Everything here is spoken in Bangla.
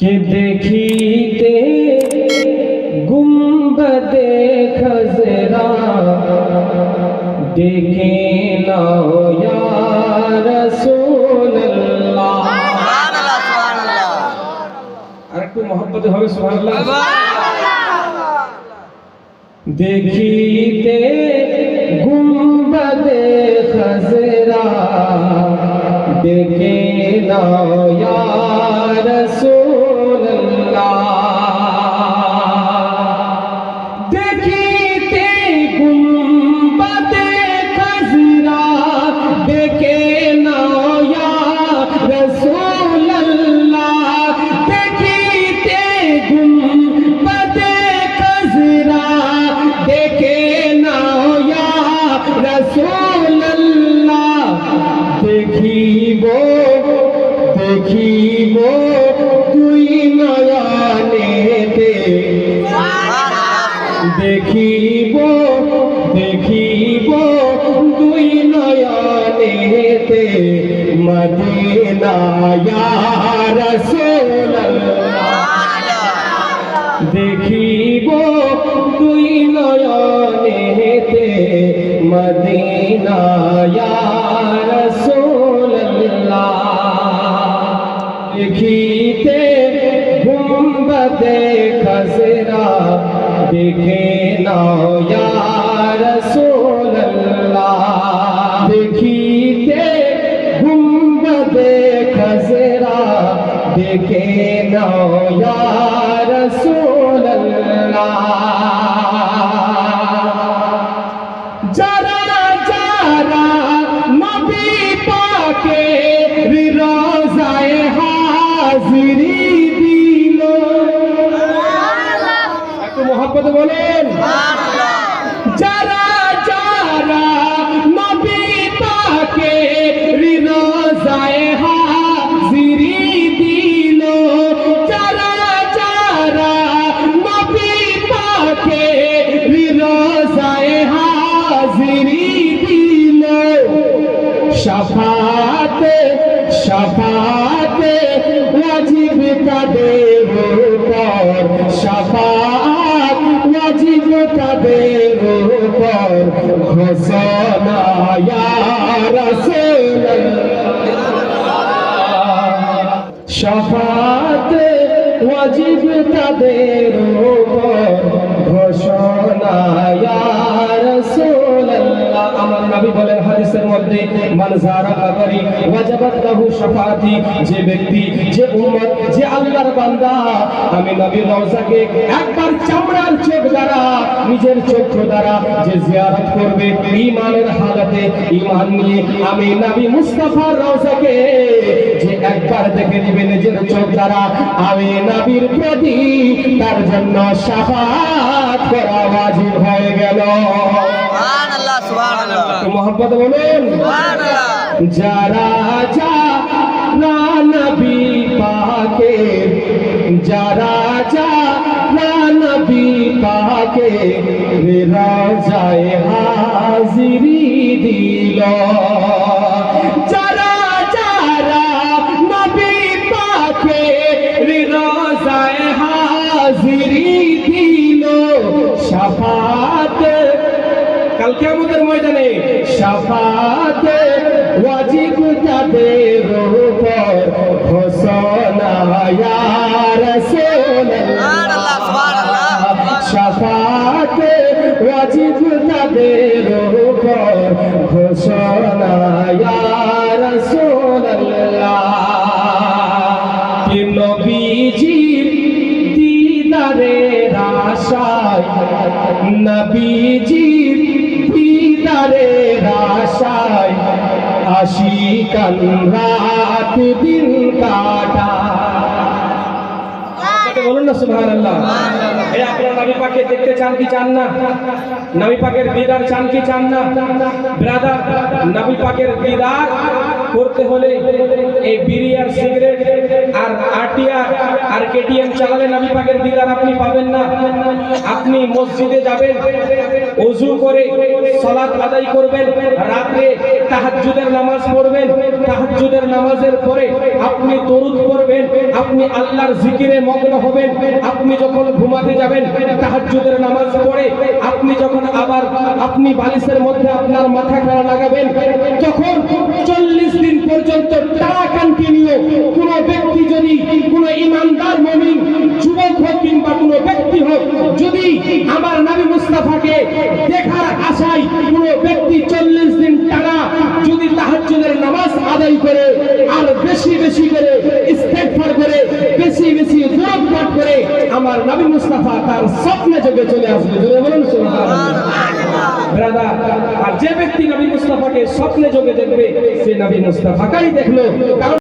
کہ دیکھیتے گنبد خزرا دیکھیں نہ یا رسول اللہ۔ ارے محبت ہو سبحان اللہ۔ دیکھیتے گنبد خزرا دیکھیں نہ یا رسول رسول اللہ دیکھی وہ دیکھی وہ کوئی نیا دے دیکھی وہ دیکھی وہ کوئی نوانے دے مدینہ یا رسول اللہ۔ دیکھی وہ کوئی نوانے دے مدینہ মদিনা ইয়া রাসূলুল্লাহ দেখিতে গুম্বদে খজরা দেখে নাও ইয়া রাসূলুল্লাহ হাজিরি দিল। একটু মহব্বত বলেন। যারা যারা নবী পাকে রোজায় হাজিরি দিল, যারা যারা নবী পাকে রোজায় হাজিরি দিল। শফাতে শফাতে কাদের উপর শফাত ওয়াজিব কাদের উপর ঘোষণা ইয়া রাসূলুল্লাহ। শফাতে ওয়াজিব তাদের উপর ঘোষণা মধ্যে মান যারা কবরি ওয়াজাবাত লাহু শাফাতি যে ব্যক্তি, যে উম্মত, যে আল্লাহর বান্দা, আমি নবীর রওজাকে একবার চামড়ার চোখ দ্বারা, নিজের চক্ষু দ্বারা যে জিয়ারত করবে, ঈমানের হালতে ঈমান নিয়ে আমি নবী মুস্তাফার রওজাকে যে একবার দেখে নিবে নিজের চোখ দ্বারা, আমি নবীর প্রতি তার জন্য শাফাত করা ওয়াজিব হয়ে গেল। তো মোহাম্মদ বলেন। যারা যারা নবী পাকে যারা যারা নবী পাকে রাজায় হাজিরি দিল। কালকে আমাদের ময়দানে সাফাতে ওয়াজিব তাদের উপর ঘোষণা ইয়া। রাসূলুল্লাহ সাফাতে ওয়াজিব তাদের উপর ঘোষণা ইয়া রাসূলুল্লাহ কি নবীজির দিদারের আশায় নবীজির রাশায় আসি কাল রাত দিন কাটা। বলুন না সুবহান আল্লাহ এই আপনারা নবী পাকে দেখতে চান কি চান না? নবী পাকের দিদার চান কি চান না? ব্রাদার নবী পাকের দিদার করতে হলে এই বিড়ি আর সিগারেট আর আটিয়া আর কেটিএম চালালে নবী পাকের দিদার, আপনি পাবেন না। আপনি মসজিদে যাবেন ওযু করে সালাত আদায় করবেন রাতে তাহাজ্জুদের নামাজ পড়বেন, তাহাজ্জুদের নামাজের পরে আপনি দরুদ পড়বেন, আপনি আল্লাহর জিকিরে মগ্ন হবেন, আপনি যখন ঘুমাতে যাবেন, তাহাজ্জুদের নামাজ পড়ে আপনি যখন আবার আপনি বালিশের মধ্যে আপনার মাথা খাড়া লাগাবেন, তখন চল্লিশ টানা কন্টিনিউ কোন ব্যক্তি যদি কোন ইমানদার মমিন, যুবক হোক কিংবা কোন ব্যক্তি হোক, যদি আমার নবী মুস্তাফাকে দেখার আশায় কোন ব্যক্তি চল্লিশ দিন টানা যদি তাহাজ্জুদের নামাজ আদায় করে আর বেশি বেশি করে ইস্তেগফার করে, বেশি বেশি দরুদ পাঠ করে, আমার নবী মুস্তাফা তার স্বপ্নে যোগে চলে আসবে। জোরে বলুন আর যে ব্যক্তি নবী মুস্তাফাকে স্বপ্নে যোগে দেখবে, সে নবী মুস্তাফাকেই দেখল। কারণ